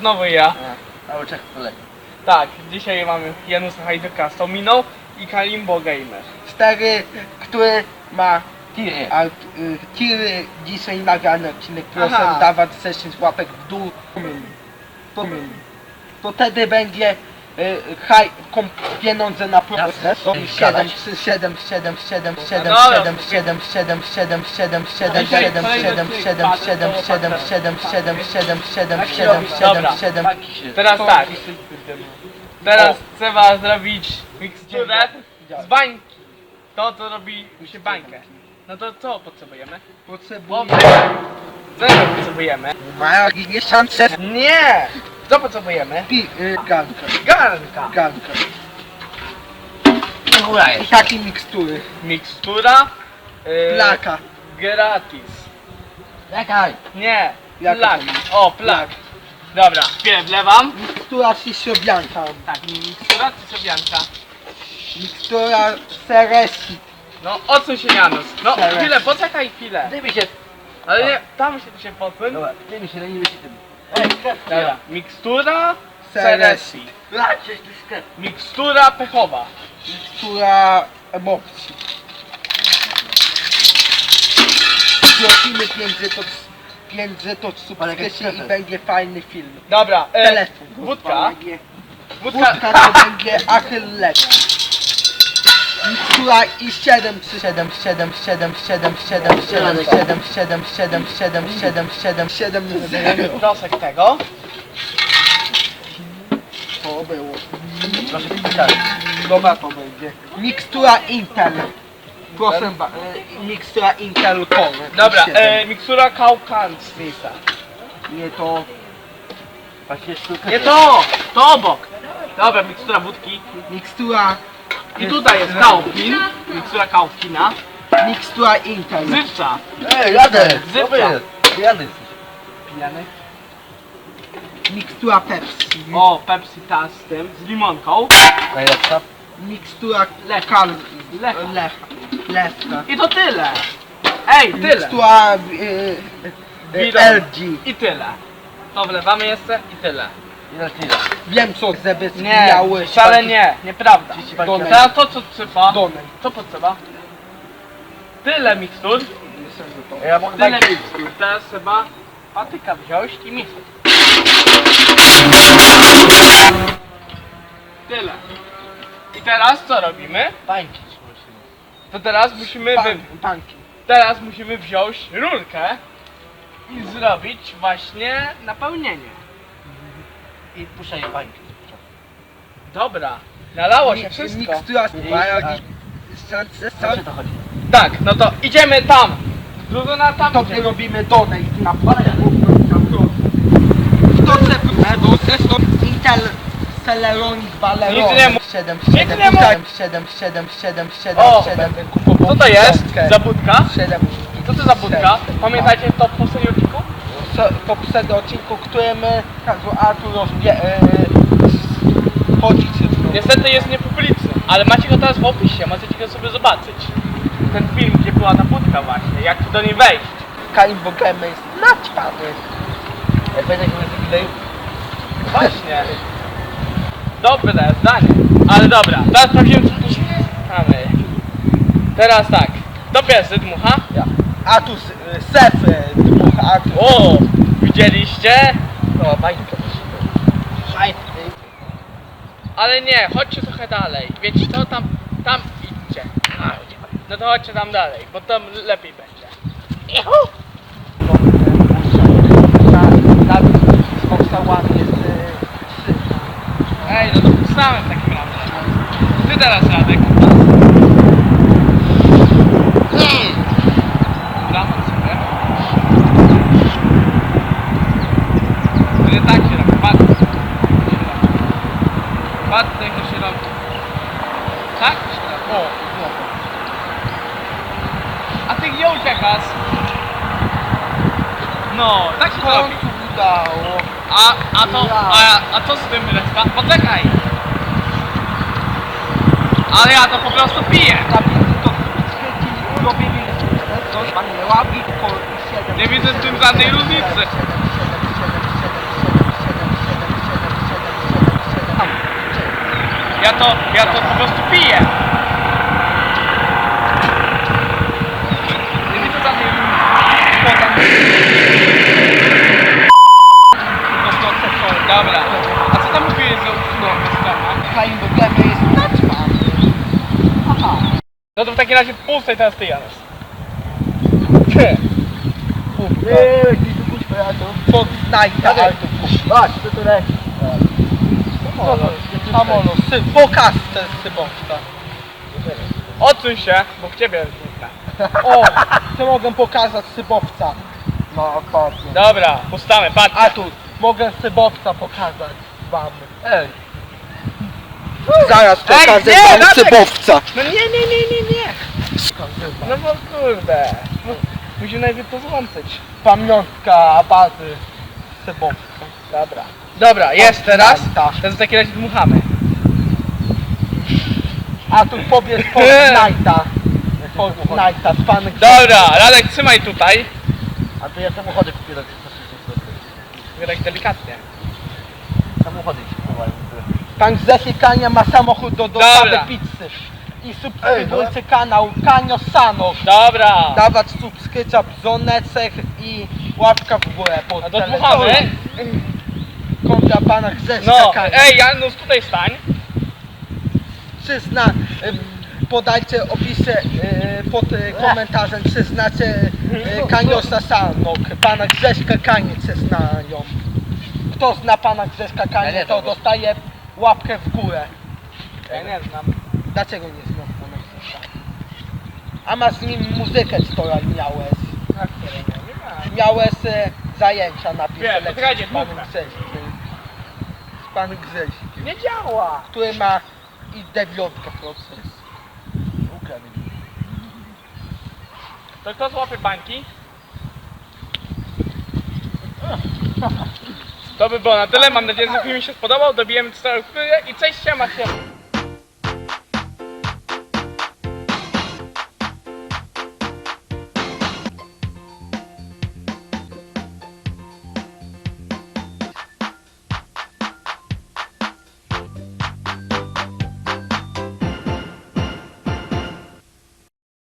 znowu ja. A oczach kolegi. Tak, dzisiaj mamy Janusa Hajduka z Tominą i Kalimbo Gamer. Stary, który ma Tiry. a, y, tiry dzisiaj nagrany odcinek, proszę Aha. dawać 10 łapek w dół. To, to wtedy będzie haj, kom, pieniądze na proces. Jasne. 7, 3, 7, 7, 7, 7, Dobra, 7, 7, 7, 7, 7, 7, Dzisiaj 7, kolejny 7, odcinek 7, patrzę, 7, to 7, patrzę. 7, 7, 7, 7, 7, Dobra. 7, 7. Taki się. Teraz To- tak, teraz trzeba zrobić miksturę z bańki. To, co robi się bańkę. No to co potrzebujemy? Potrzebuję... Zero potrzebujemy. Mają szanse. Nie! Co potrzebujemy? Pi, y, ganka, Garnka. ganka. Góra I jest. takie mikstury. Mikstura. Yy, Plaka. Gratis. Czekaj. Nie. Jaka Plak. to O, plak. Dobra, pierw wlewam. Mikstura sisiobianka. Tak, mikstura czy sobianka? Mikstura seresi. No, odsuń się Janus. No, Teraz. chwilę, poczekaj chwilę. Daj mi się. Ale nie, tam się się podsuń. Dobra, daj mi się, się tym. Ej, Dobra, mikstura Seresi. tu sklep. Mikstura pechowa. Mikstura emocji. Płacimy 500 od 500 od subskrypcji i będzie fajny film. Dobra, e, Telefon. wódka. Wódka Wódka. to będzie achyllet. Mikstura i 7 3 7 7 7 7 7 7 7 7 7 7 7 7 7 Proszek tego. To było. Proszę pisać. Dobra to będzie. Mikstura Intel. Proszę ba- e, mikstura Intel Core. Dobra, e, mikstura kaukańska. Nie to. Właśnie sztuka. Nie to! To obok. Dobra, mikstura wódki. Mikstura. I tutaj jest kałkin. Mikstura kałkina. Mikstura Intel. Zywca. Ej, jadę. Zywka. Dobry. Jadę. Pijany. Mikstura Pepsi. O, Pepsi ta z tym, z limonką. Najlepsza. Mikstura Lecha. Kal. Lecha. Lecha. Lewka. I to tyle. Ej, tyle. Mikstura y, y, Widok. LG. I tyle. To wlewamy jeszcze i tyle. Wiem co, żeby Nie, miały wcale nie, nieprawda. Donej. Teraz to co trzeba, Donej. co potrzeba? Tyle mikstur, Ja mogę tyle bajki. mikstur. Teraz trzeba patyka wziąć i mikstur. Tyle. I teraz co robimy? Bańki. To teraz musimy wy... Panki. teraz musimy wziąć rurkę i zrobić właśnie napełnienie. I puszczaj bańki. Dobra, nalało się wszystko. Mikstura O co to chodzi? Tak, no to idziemy tam. Drużyna tam To idzie. my robimy donate na Kto chce produkt, to Intel Celeron Valeron Nic nie mów. 7 Nic 7 nie mów. 7 7 7 7 7 O, 7 Co to jest? Zabudka? 7 Co to za budka? Pamiętacie to po serialniku? To poprzedni odcinku, który my każdy Artur rozbie... E, chodzić Niestety jest niepubliczny, ale macie go teraz w opisie, możecie go sobie zobaczyć. Ten film, gdzie była ta budka właśnie, jak tu do niej wejść. Kalimbo Game jest naćpany będę się tutaj Właśnie. Dobre zdanie. Ale dobra, teraz sprawdzimy co tu się mamy. Teraz tak. Kto pierwszy dmucha? Ja. Atus, e, Sef, Atus O! Widzieliście? No, bańka. Fajny. Ale nie, chodźcie trochę dalej. Wiecie co? Tam, tam idźcie. No to chodźcie tam dalej, bo tam lepiej będzie. E, trzy. Ej, no to puszczamy w takim razie. Ty teraz Radek. No, tak się to robi. udało. A, a to, a, a co z tym reszta? Poczekaj! Ale ja to po prostu piję! To Nie widzę w tym żadnej różnicy. Ja to, ja to po prostu piję! Takim razie puszczaj teraz ty Janusz. Ty. Eee, gdzie tu kuźwa, ja to... Co ale to Chodź, co tu leci? To sy, pokaż ten sybowca. Odsuń się, bo w ciebie zniknę. O, co mogę pokazać sybowca? No, dokładnie. Dobra, puszczamy, patrz. A tu, mogę sybowca pokazać wam. Ej, Zaraz Ej, pokażę nie, wam sybowca. No nie, nie, nie, nie, nie. No bo kurde. No, Musimy najpierw to złączyć. Pamiątka bazy sybowca. Dobra. Dobra, jest teraz. Tak. Teraz w takim razie dmuchamy. A tu powiedz Fortnite'a. Fortnite'a, pan Dobra, Radek trzymaj tutaj. a to ja samochody kupię do tych Tak delikatnie. Samochody się chowają. Pan Grzesiek Kania ma samochód do dostawy Dobra. pizzy. I subskrybujcie kanał Kanio Sano. Dobra. Dawać subskrypcja, dzwoneczek i łapka w górę pod A to dmuchamy. Kontra pana Grześka No, Kania. ej Janusz, tutaj stań. Przyzna, y, podajcie opisie y, pod y, komentarzem, przyznacie y, Kaniosa Sanok, pana Grześka Kanie przyznają. Kto zna pana Grześka Ja Kanie, nie to go. dostaje łapkę w górę. Ja nie znam. Dlaczego nie znasz pana Grześka? A masz z nim muzykę wczoraj miałeś. Tak, nie, nie ma. Miałeś e, zajęcia na Wiem, z panem dmuchnę. Grześkiem. Z panem Grześkiem. Nie działa. Który ma i dziewiątkę proces. Ukradł. To kto złapie bańki? To by było na tyle. Mam nadzieję, że film mi się spodobał. Dobijemy 4 i cześć, siema się.